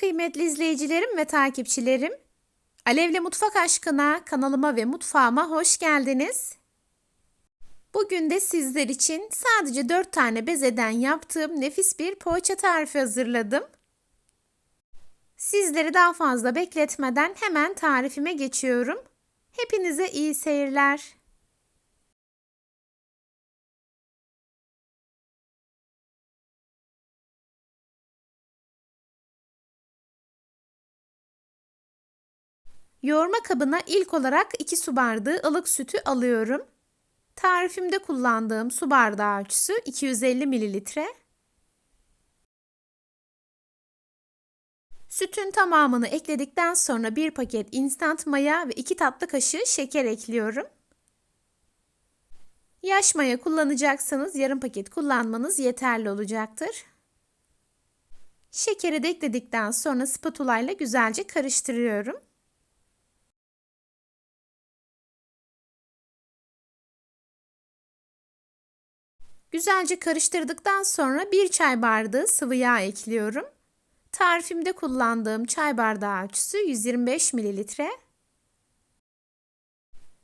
Kıymetli izleyicilerim ve takipçilerim, Alevle Mutfak Aşkına kanalıma ve mutfağıma hoş geldiniz. Bugün de sizler için sadece 4 tane bezeden yaptığım nefis bir poğaça tarifi hazırladım. Sizleri daha fazla bekletmeden hemen tarifime geçiyorum. Hepinize iyi seyirler. Yoğurma kabına ilk olarak 2 su bardağı ılık sütü alıyorum. Tarifimde kullandığım su bardağı ölçüsü 250 mililitre. Sütün tamamını ekledikten sonra bir paket instant maya ve 2 tatlı kaşığı şeker ekliyorum. Yaş maya kullanacaksanız yarım paket kullanmanız yeterli olacaktır. Şekeri de ekledikten sonra spatula ile güzelce karıştırıyorum. Güzelce karıştırdıktan sonra bir çay bardağı sıvı yağ ekliyorum. Tarifimde kullandığım çay bardağı ölçüsü 125 mililitre.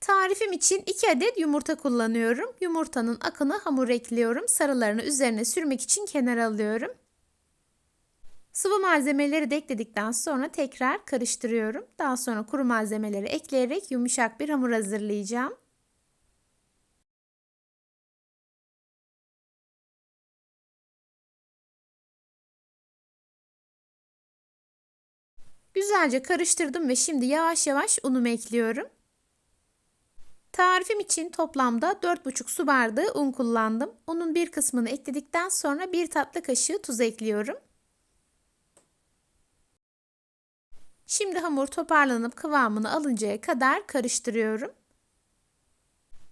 Tarifim için 2 adet yumurta kullanıyorum. Yumurtanın akını hamur ekliyorum. Sarılarını üzerine sürmek için kenara alıyorum. Sıvı malzemeleri de ekledikten sonra tekrar karıştırıyorum. Daha sonra kuru malzemeleri ekleyerek yumuşak bir hamur hazırlayacağım. Güzelce karıştırdım ve şimdi yavaş yavaş unumu ekliyorum. Tarifim için toplamda 4,5 su bardağı un kullandım. Unun bir kısmını ekledikten sonra bir tatlı kaşığı tuz ekliyorum. Şimdi hamur toparlanıp kıvamını alıncaya kadar karıştırıyorum.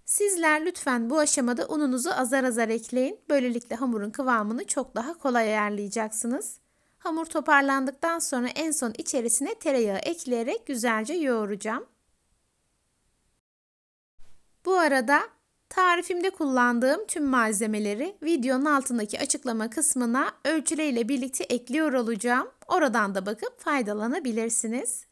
Sizler lütfen bu aşamada ununuzu azar azar ekleyin. Böylelikle hamurun kıvamını çok daha kolay ayarlayacaksınız. Hamur toparlandıktan sonra en son içerisine tereyağı ekleyerek güzelce yoğuracağım. Bu arada tarifimde kullandığım tüm malzemeleri videonun altındaki açıklama kısmına ölçüleriyle birlikte ekliyor olacağım. Oradan da bakıp faydalanabilirsiniz.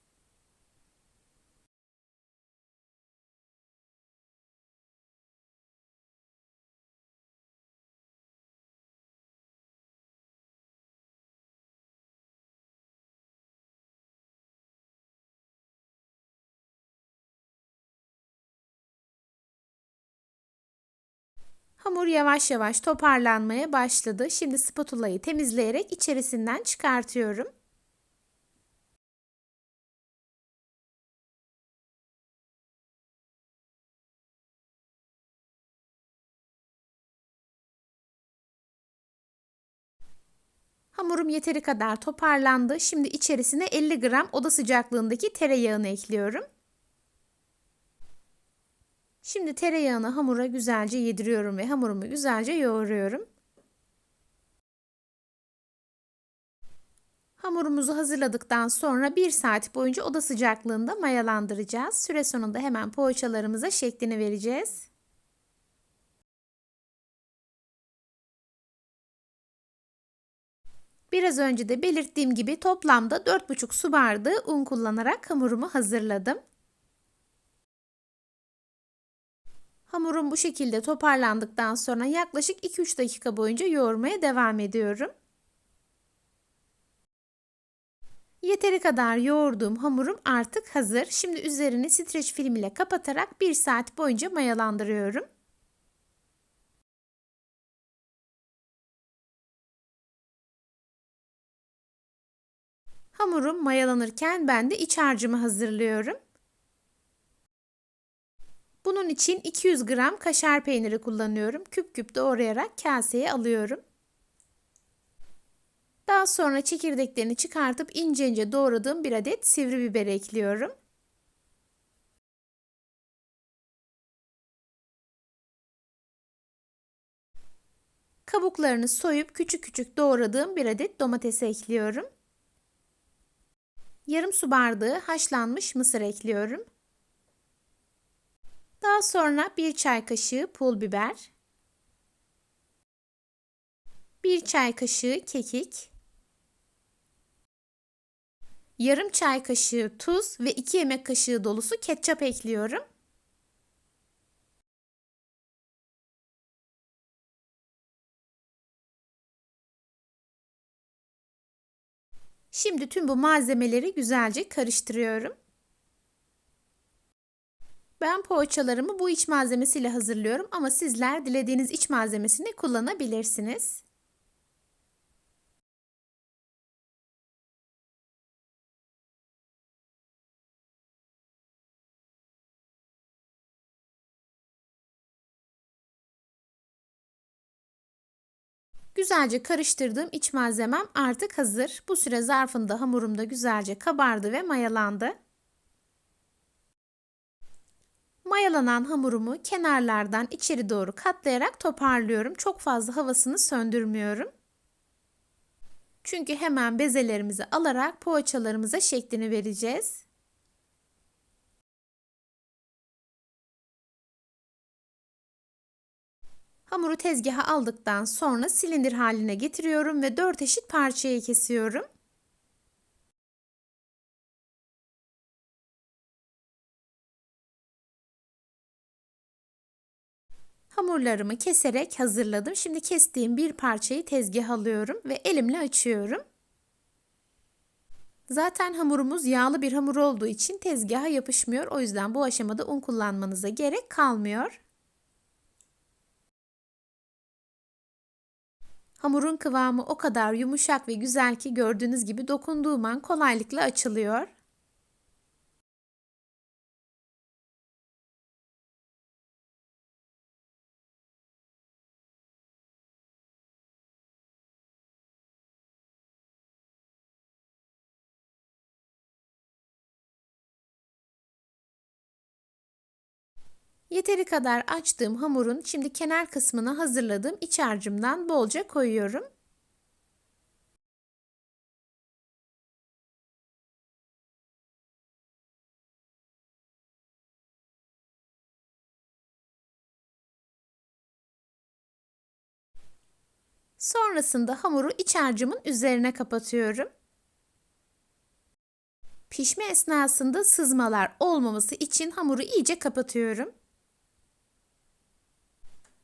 Hamur yavaş yavaş toparlanmaya başladı. Şimdi spatulayı temizleyerek içerisinden çıkartıyorum. Hamurum yeteri kadar toparlandı. Şimdi içerisine 50 gram oda sıcaklığındaki tereyağını ekliyorum. Şimdi tereyağını hamura güzelce yediriyorum ve hamurumu güzelce yoğuruyorum. Hamurumuzu hazırladıktan sonra 1 saat boyunca oda sıcaklığında mayalandıracağız. Süre sonunda hemen poğaçalarımıza şeklini vereceğiz. Biraz önce de belirttiğim gibi toplamda 4,5 su bardağı un kullanarak hamurumu hazırladım. Hamurum bu şekilde toparlandıktan sonra yaklaşık 2-3 dakika boyunca yoğurmaya devam ediyorum. Yeteri kadar yoğurduğum hamurum artık hazır. Şimdi üzerini streç film ile kapatarak 1 saat boyunca mayalandırıyorum. Hamurum mayalanırken ben de iç harcımı hazırlıyorum. Bunun için 200 gram kaşar peyniri kullanıyorum. Küp küp doğrayarak kaseye alıyorum. Daha sonra çekirdeklerini çıkartıp ince ince doğradığım bir adet sivri biber ekliyorum. Kabuklarını soyup küçük küçük doğradığım bir adet domatesi ekliyorum. Yarım su bardağı haşlanmış mısır ekliyorum. Daha sonra bir çay kaşığı pul biber, bir çay kaşığı kekik, Yarım çay kaşığı tuz ve 2 yemek kaşığı dolusu ketçap ekliyorum. Şimdi tüm bu malzemeleri güzelce karıştırıyorum. Ben poğaçalarımı bu iç malzemesiyle hazırlıyorum ama sizler dilediğiniz iç malzemesini kullanabilirsiniz. Güzelce karıştırdığım iç malzemem artık hazır. Bu süre zarfında hamurum da güzelce kabardı ve mayalandı. Mayalanan hamurumu kenarlardan içeri doğru katlayarak toparlıyorum. Çok fazla havasını söndürmüyorum. Çünkü hemen bezelerimizi alarak poğaçalarımıza şeklini vereceğiz. Hamuru tezgaha aldıktan sonra silindir haline getiriyorum ve 4 eşit parçaya kesiyorum. Hamurlarımı keserek hazırladım. Şimdi kestiğim bir parçayı tezgah alıyorum ve elimle açıyorum. Zaten hamurumuz yağlı bir hamur olduğu için tezgaha yapışmıyor. O yüzden bu aşamada un kullanmanıza gerek kalmıyor. Hamurun kıvamı o kadar yumuşak ve güzel ki gördüğünüz gibi dokunduğum an kolaylıkla açılıyor. Yeteri kadar açtığım hamurun şimdi kenar kısmını hazırladığım iç harcımdan bolca koyuyorum. Sonrasında hamuru iç harcımın üzerine kapatıyorum. Pişme esnasında sızmalar olmaması için hamuru iyice kapatıyorum.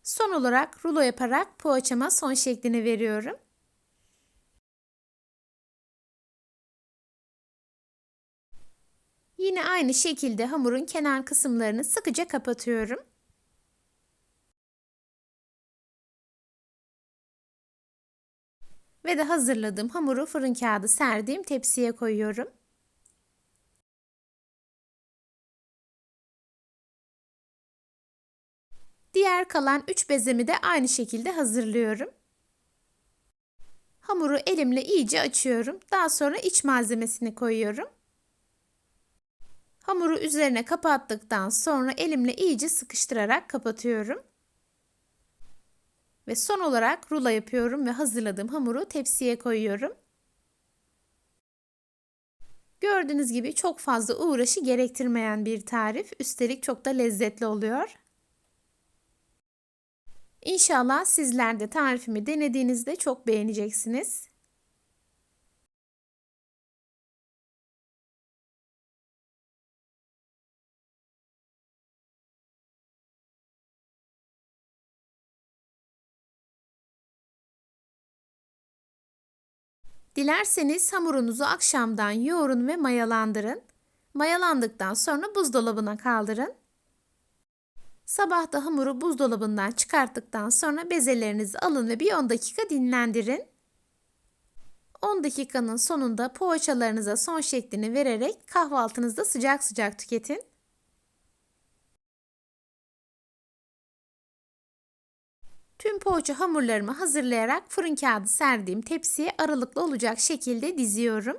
Son olarak rulo yaparak poğaçama son şeklini veriyorum. Yine aynı şekilde hamurun kenar kısımlarını sıkıca kapatıyorum. Ve de hazırladığım hamuru fırın kağıdı serdiğim tepsiye koyuyorum. Diğer kalan 3 bezemi de aynı şekilde hazırlıyorum. Hamuru elimle iyice açıyorum. Daha sonra iç malzemesini koyuyorum. Hamuru üzerine kapattıktan sonra elimle iyice sıkıştırarak kapatıyorum. Ve son olarak rulo yapıyorum ve hazırladığım hamuru tepsiye koyuyorum. Gördüğünüz gibi çok fazla uğraşı gerektirmeyen bir tarif. Üstelik çok da lezzetli oluyor. İnşallah sizler de tarifimi denediğinizde çok beğeneceksiniz. Dilerseniz hamurunuzu akşamdan yoğurun ve mayalandırın. Mayalandıktan sonra buzdolabına kaldırın. Sabah da hamuru buzdolabından çıkarttıktan sonra bezelerinizi alın ve bir 10 dakika dinlendirin. 10 dakikanın sonunda poğaçalarınıza son şeklini vererek kahvaltınızda sıcak sıcak tüketin. Tüm poğaça hamurlarımı hazırlayarak fırın kağıdı serdiğim tepsiye aralıklı olacak şekilde diziyorum.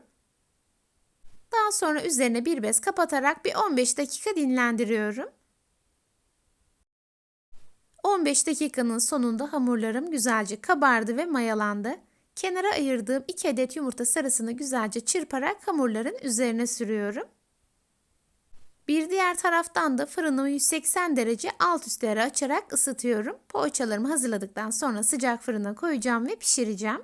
Daha sonra üzerine bir bez kapatarak bir 15 dakika dinlendiriyorum. 15 dakikanın sonunda hamurlarım güzelce kabardı ve mayalandı. Kenara ayırdığım 2 adet yumurta sarısını güzelce çırparak hamurların üzerine sürüyorum. Bir diğer taraftan da fırını 180 derece alt üst ayarı açarak ısıtıyorum. Poğaçalarımı hazırladıktan sonra sıcak fırına koyacağım ve pişireceğim.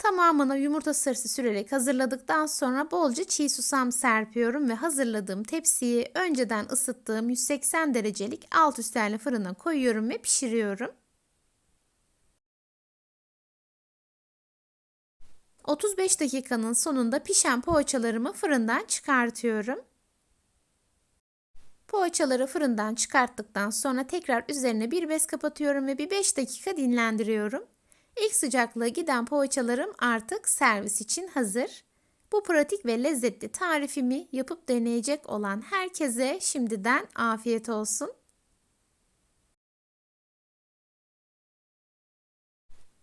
Tamamına yumurta sarısı sürerek hazırladıktan sonra bolca çiğ susam serpiyorum ve hazırladığım tepsiyi önceden ısıttığım 180 derecelik alt üstlerle fırına koyuyorum ve pişiriyorum. 35 dakikanın sonunda pişen poğaçalarımı fırından çıkartıyorum. Poğaçaları fırından çıkarttıktan sonra tekrar üzerine bir bez kapatıyorum ve bir 5 dakika dinlendiriyorum. İlk sıcaklığı giden poğaçalarım artık servis için hazır. Bu pratik ve lezzetli tarifimi yapıp deneyecek olan herkese şimdiden afiyet olsun.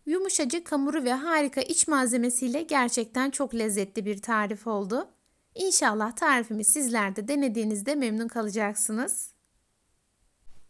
Yumuşacık hamuru ve harika iç malzemesiyle gerçekten çok lezzetli bir tarif oldu. İnşallah tarifimi sizler de denediğinizde memnun kalacaksınız.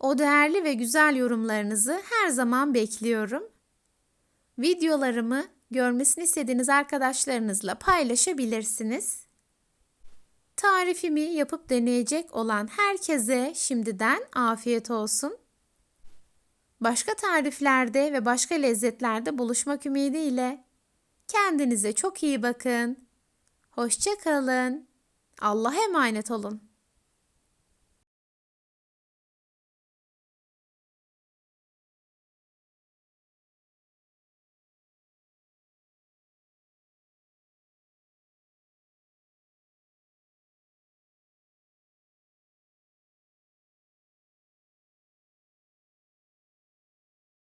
O değerli ve güzel yorumlarınızı her zaman bekliyorum. Videolarımı görmesini istediğiniz arkadaşlarınızla paylaşabilirsiniz. Tarifimi yapıp deneyecek olan herkese şimdiden afiyet olsun. Başka tariflerde ve başka lezzetlerde buluşmak ümidiyle kendinize çok iyi bakın. Hoşça kalın. Allah'a emanet olun.